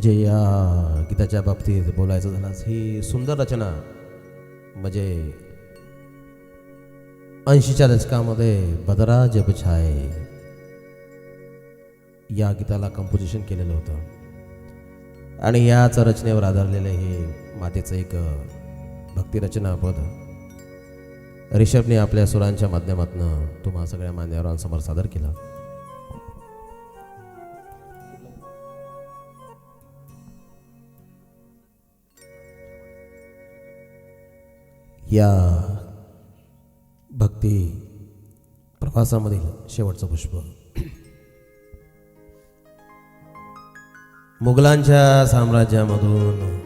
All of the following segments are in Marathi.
म्हणजे या गीताच्या बाबतीत बोलायचं झाल्यास ही सुंदर रचना म्हणजे ऐंशीच्या दशकामध्ये बदरा जबछाय या गीताला कंपोजिशन केलेलं होतं. आणि याच रचनेवर आधारलेलं हे मातेचं एक भक्तिरचना पद रिषभने आपल्या सुरांच्या माध्यमातून तुम्हा सगळ्या मान्यवरांसमोर सादर केलं. या भक्ती प्रवासामधील शेवटचं पुष्प. मुघलांच्या साम्राज्यामधून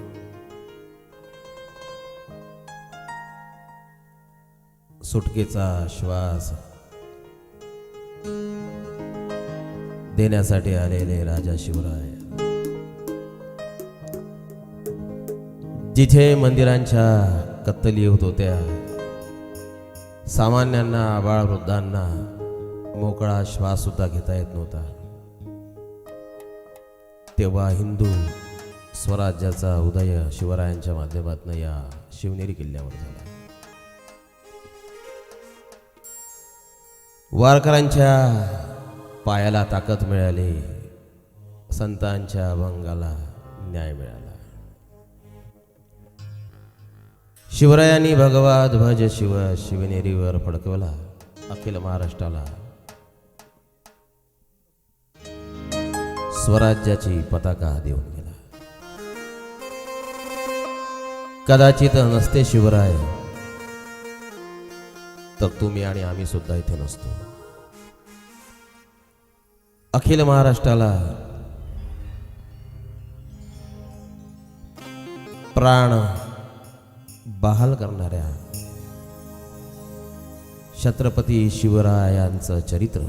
सुटकेचा श्वास देण्यासाठी आलेले राजा शिवराय. जिथे मंदिरांच्या कत्तली होत होत्या. सामान्यांना आबाळ वृद्धांना मोकळा श्वास सुद्धा घेता येत नव्हता. तेव्हा हिंदू स्वराज्याचा उदय शिवरायांच्या माध्यमातून या शिवनेरी किल्ल्यावर झाला. वारकऱ्यांच्या पायाला ताकद मिळाली. संतांच्या अभंगाला न्याय मिळाला. शिवरायांनी भगवा ध्वज शिव शिवनेरीवर फडकवला अखिल महाराष्ट्राला. स्वराज्याची पताका देऊन गेला. कदाचित नसते शिवराय तर तुम्ही आणि आम्ही सुद्धा इथे नसतो. अखिल महाराष्ट्राला प्राण बहाल करणाऱ्या छत्रपती शिवरायांचं चरित्र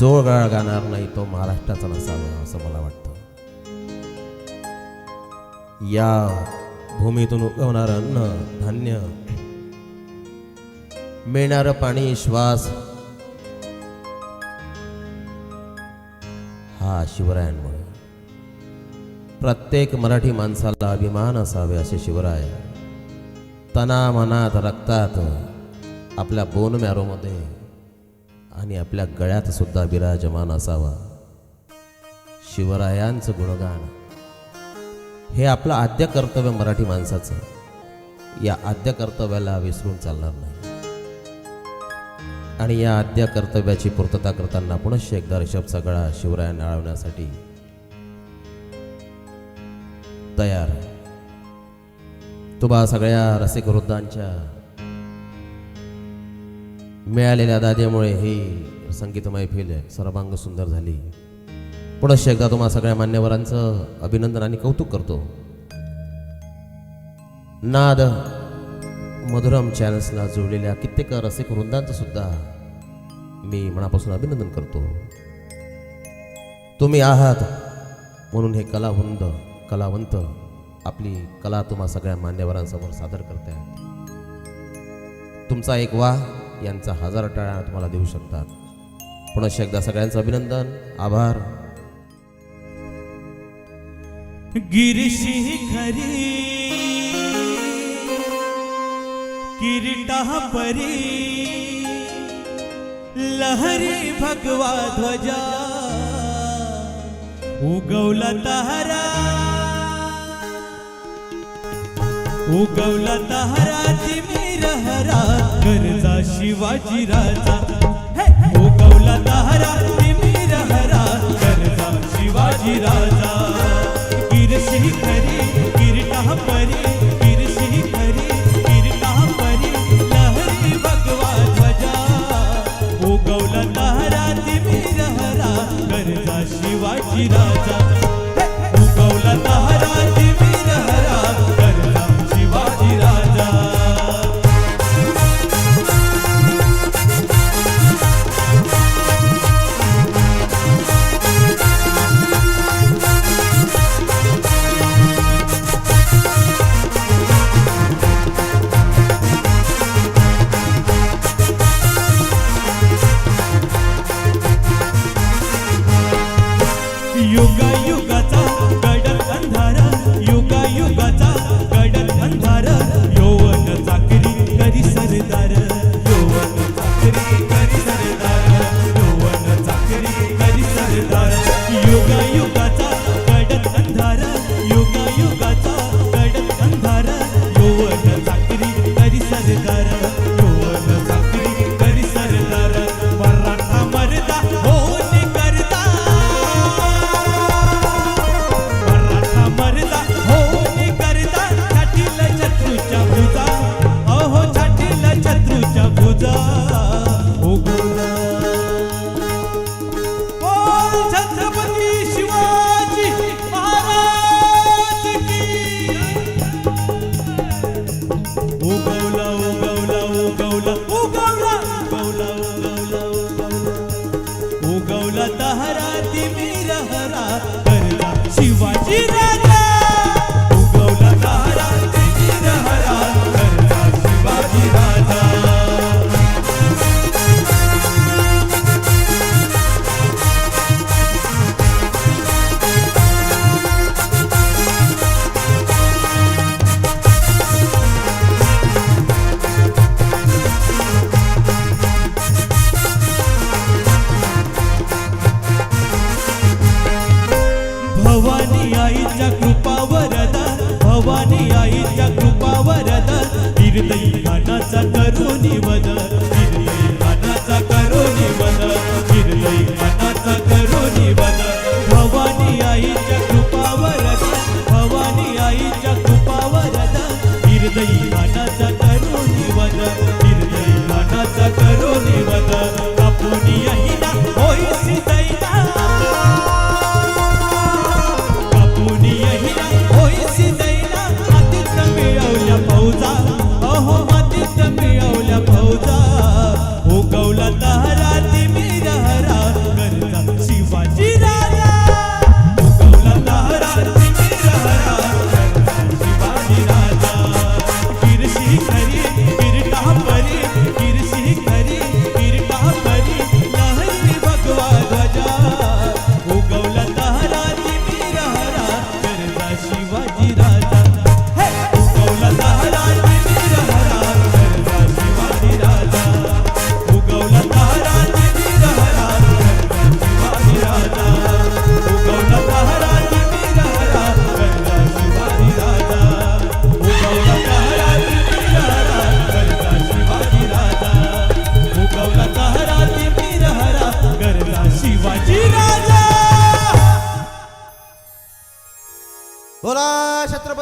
जोळगाळ गाणार नाही तो महाराष्ट्राचा नसावा असं मला वाटतं. या भूमीतून उगवणार अन्न धान्य मिळणारं पाणी श्वास हा शिवरायांमुळे. प्रत्येक मराठी माणसाला अभिमान असावे असे शिवराय. तना मनात रक्तात आपल्या बोन मॅरोमध्ये आणि आपल्या गळ्यात सुद्धा विराजमान असावा. शिवरायांचं गुणगान. हे आपलं आद्य कर्तव्य मराठी माणसाचं. या आद्य कर्तव्याला विसरून चालणार नाही. आणि या आद्य कर्तव्याची पूर्तता करताना पुनश्च एकदा ऋषभ सगळा शिवरायांना आळवण्यासाठी तयार तुम्हा सगळ्या रसिक वृद्धांच्या मिळालेल्या दाद्यामुळे ही संगीत मैफिल सर्वांग सुंदर झाली. पुनश्च एकदा तुम्हा सगळ्या मान्यवरांचं अभिनंदन आणि कौतुक करतो. नाद मधुरम चॅनल्सला जोडलेल्या कित्येक रसिक वृंदांचं सुद्धा मी मनापासून अभिनंदन करतो. तुम्ही आहात म्हणून हे कलावृंद कलावंत आपली कला तुम्हा सगळ्या मान्यवरांसमोर सादर करते तुमचा एक वा यांचा हजार टाळ्या तुम्हाला देऊ शकतात. पुनश्च एकदा सगळ्यांचं अभिनंदन आभार. गिरिशिखरी किरीटा परी लहरी भगवा ध्वजा उगवला तहरा उगवला तहरा तिमिरहरा गरजा शिवाजी राजा. हे! उगवला तहरा तिमिरहरा गरजा शिवाजी राजा. गिरशी खरी गिरटा परी शिवाजी खरी you guys love.